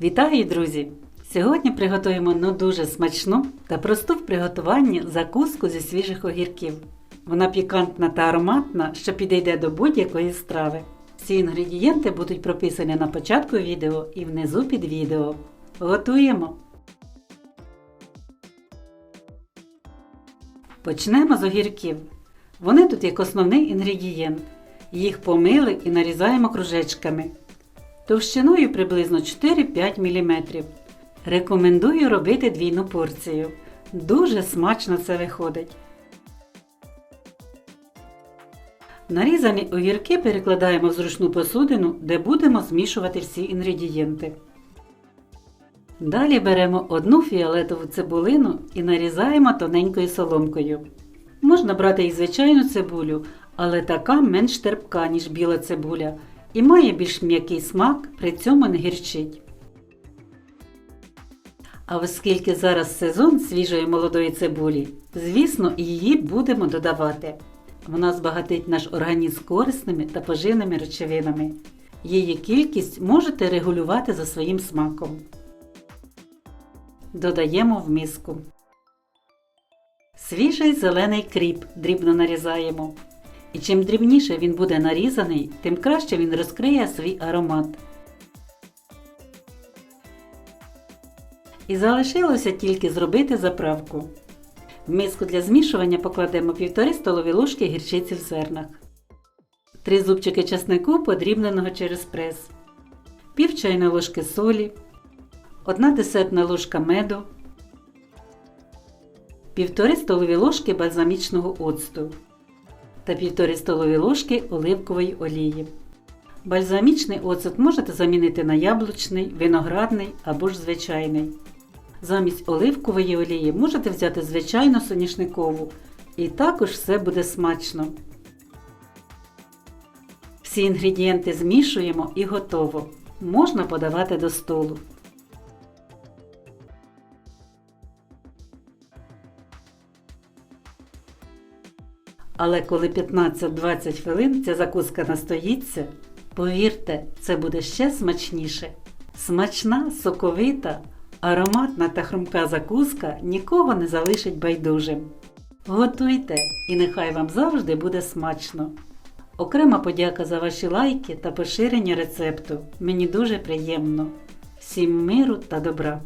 Вітаю, друзі! Сьогодні приготуємо ну дуже смачну та просту в приготуванні закуску зі свіжих огірків. Вона пікантна та ароматна, що підійде до будь-якої страви. Всі інгредієнти будуть прописані на початку відео і внизу під відео. Готуємо! Почнемо з огірків. Вони тут як основний інгредієнт. Їх помили і нарізаємо кружечками товщиною приблизно 4-5 мм. Рекомендую робити двійну порцію. Дуже смачно це виходить. Нарізані огірки перекладаємо в зручну посудину, де будемо змішувати всі інгредієнти. Далі беремо одну фіолетову цибулину і нарізаємо тоненькою соломкою. Можна брати і звичайну цибулю, але така менш терпка, ніж біла цибуля, і має більш м'який смак, при цьому не гірчить. А оскільки зараз сезон свіжої молодої цибулі, звісно, її будемо додавати. Вона збагатить наш організм корисними та поживними речовинами. Її кількість можете регулювати за своїм смаком. Додаємо в миску. Свіжий зелений кріп дрібно нарізаємо. І чим дрібніше він буде нарізаний, тим краще він розкриє свій аромат. І залишилося тільки зробити заправку. В миску для змішування покладемо 1,5 столові ложки гірчиці в зернах, 3 зубчики часнику подрібненого через прес, пів чайної ложки солі, 1 десертна ложка меду, 1,5 столові ложки бальзамічного оцту та 1,5 столові ложки оливкової олії. Бальзамічний оцет можете замінити на яблучний, виноградний або ж звичайний. Замість оливкової олії можете взяти звичайну соняшникову. І також все буде смачно. Всі інгредієнти змішуємо і готово. Можна подавати до столу. Але коли 15-20 хвилин ця закуска настоїться, повірте, це буде ще смачніше. Смачна, соковита, ароматна та хрумка закуска нікого не залишить байдужим. Готуйте і нехай вам завжди буде смачно. Окрема подяка за ваші лайки та поширення рецепту. Мені дуже приємно. Всім миру та добра!